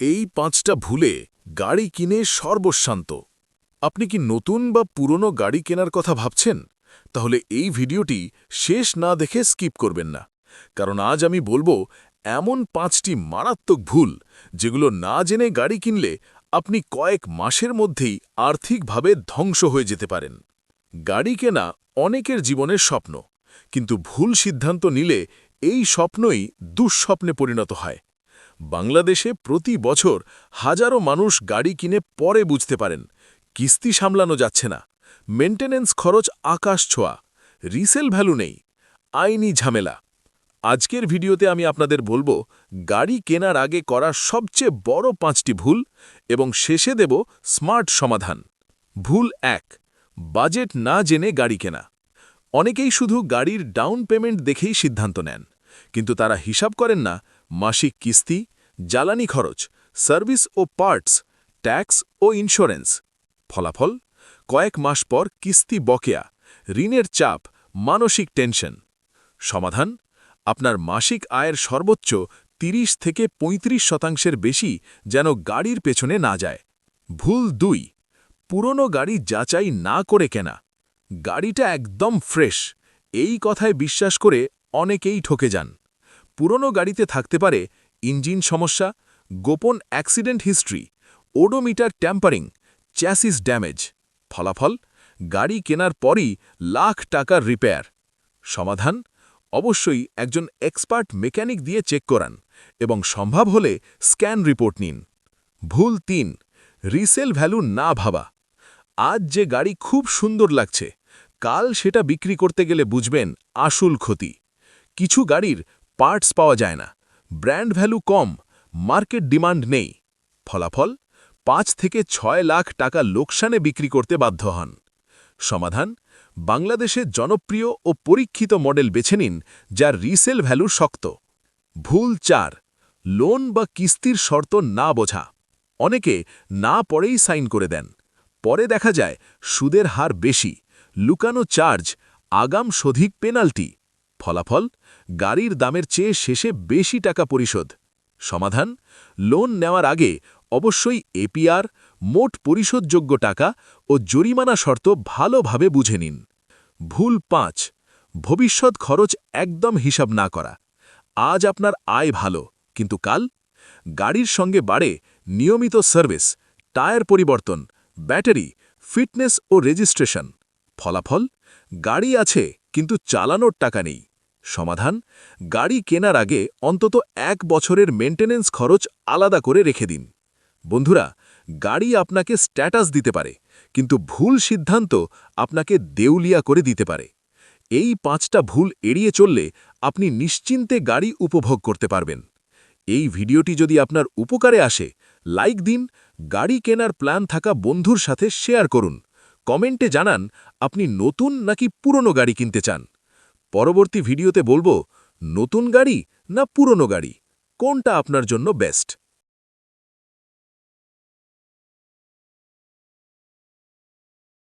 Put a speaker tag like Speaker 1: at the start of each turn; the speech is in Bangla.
Speaker 1: এই পাঁচটা ভুলে গাড়ি কিনে সর্বশান্ত আপনি কি নতুন বা পুরনো গাড়ি কেনার কথা ভাবছেন? তাহলে এই ভিডিওটি শেষ না দেখে স্কিপ করবেন না। কারণ আজ আমি বলব, এমন পাঁচটি মারাত্মক ভুল যেগুলো না জেনে গাড়ি কিনলে আপনি কয়েক মাসের মধ্যেই আর্থিকভাবে ধ্বংস হয়ে যেতে পারেন। গাড়ি কেনা অনেকের জীবনের স্বপ্ন, কিন্তু ভুল সিদ্ধান্ত নিলে এই স্বপ্নই দুঃস্বপ্নে পরিণত হয়। বাংলাদেশে প্রতি বছর হাজারো মানুষ গাড়ি কিনে পরে বুঝতে পারেন, কিস্তি সামলানো যাচ্ছে না, মেন্টেনেন্স খরচ আকাশ ছোঁয়া, রিসেল ভ্যালু নেই, আইনি ঝামেলা। আজকের ভিডিওতে আমি আপনাদের বলব, গাড়ি কেনার আগে করা সবচেয়ে বড় পাঁচটি ভুল এবং শেষে দেব স্মার্ট সমাধান। ভুল এক, বাজেট না জেনে গাড়ি কেনা। অনেকেই শুধু গাড়ির ডাউন পেমেন্ট দেখেই সিদ্ধান্ত নেন, কিন্তু তারা হিসাব করেন না, মাসিক কিস্তি জ্বালানি খরচ, সার্ভিস ও পার্টস, ট্যাক্স ও ইন্স্যুরেন্স। ফলাফল, কয়েক মাস পর কিস্তি বকেয়া, ঋণের চাপ, মানসিক টেনশন। সমাধান, আপনার মাসিক আয়ের সর্বোচ্চ ৩০ থেকে ৩৫ শতাংশের বেশি যেন গাড়ির পেছনে না যায়। ভুল দুই, পুরনো গাড়ি যাচাই না করে কেনা। গাড়িটা একদম ফ্রেশ, এই কথায় বিশ্বাস করে অনেকেই ঠকে যান। পুরনো গাড়িতে থাকতে পারে ইঞ্জিন সমস্যা, গোপন accident history, odometer tampering, chassis damage. ফলাফল, গাড়ি কেনার পরই লাখ টাকার রিপেয়ার। সমাধান, অবশ্যই একজন এক্সপার্ট মেকানিক দিয়ে চেক করান এবং সম্ভব হলে স্ক্যান রিপোর্ট নিন। ভুল তিন, রিসেল ভ্যালু না ভাবা। আজ যে গাড়ি খুব সুন্দর লাগছে, কাল সেটা বিক্রি করতে গেলে বুঝবেন আসল ক্ষতি। কিছু গাড়ির পার্টস পাওয়া যায় না। ব্র্যান্ড ভ্যালু কম, মার্কেট ডিমান্ড নেই। ফলাফল, পাঁচ থেকে ছয় লাখ টাকা লোকসানে বিক্রি করতে বাধ্য হন। সমাধান বাংলাদেশে জনপ্রিয় ও পরীক্ষিত মডেল বেছে নিন, যার রিসেল ভ্যালু শক্ত। ভুল চার, লোন বা কিস্তির শর্ত না বোঝা। অনেকে না পরেই সাইন করে দেন। পরে দেখা যায়, সুদের হার বেশি, লুকানো চার্জ, আগাম সধিক পেনাল্টি। ফলাফল গাড়ির দামের চেয়ে শেষে বেশি টাকা পরিশোধ। সমাধান, লোন নেওয়ার আগে অবশ্যই এপিআর মোট পরিশোধযোগ্য টাকা ও জরিমানা শর্ত ভালোভাবে বুঝে নিন। ভুল পাঁচ, ভবিষ্যৎ খরচ একদম হিসাব না করা। আজ আপনার আয় ভালো, কিন্তু কাল? গাড়ির সঙ্গে বাড়ে নিয়মিত সার্ভিস, টায়ার পরিবর্তন, ব্যাটারি, ফিটনেস ও রেজিস্ট্রেশন। ফলাফল, গাড়ি আছে, কিন্তু চালানোর টাকা নেই। সমাধান, গাড়ি কেনার আগে অন্তত এক বছরের মেন্টেনেন্স খরচ আলাদা করে রেখে দিন। বন্ধুরা, গাড়ি আপনাকে স্ট্যাটাস দিতে পারে, কিন্তু ভুল সিদ্ধান্ত আপনাকে দেউলিয়া করে দিতে পারে। এই পাঁচটা ভুল এড়িয়ে চললে আপনি নিশ্চিন্তে গাড়ি উপভোগ করতে পারবেন। এই ভিডিওটি যদি আপনার উপকারে আসে, লাইক দিন, গাড়ি কেনার প্ল্যান থাকা বন্ধুর সাথে শেয়ার করুন। কমেন্টে জানান, আপনি নতুন নাকি পুরনো গাড়ি কিনতে চান? পরবর্তী ভিডিওতে বলব নতুন গাড়ি না পুরনো গাড়ি? কোনটা আপনার জন্য বেস্ট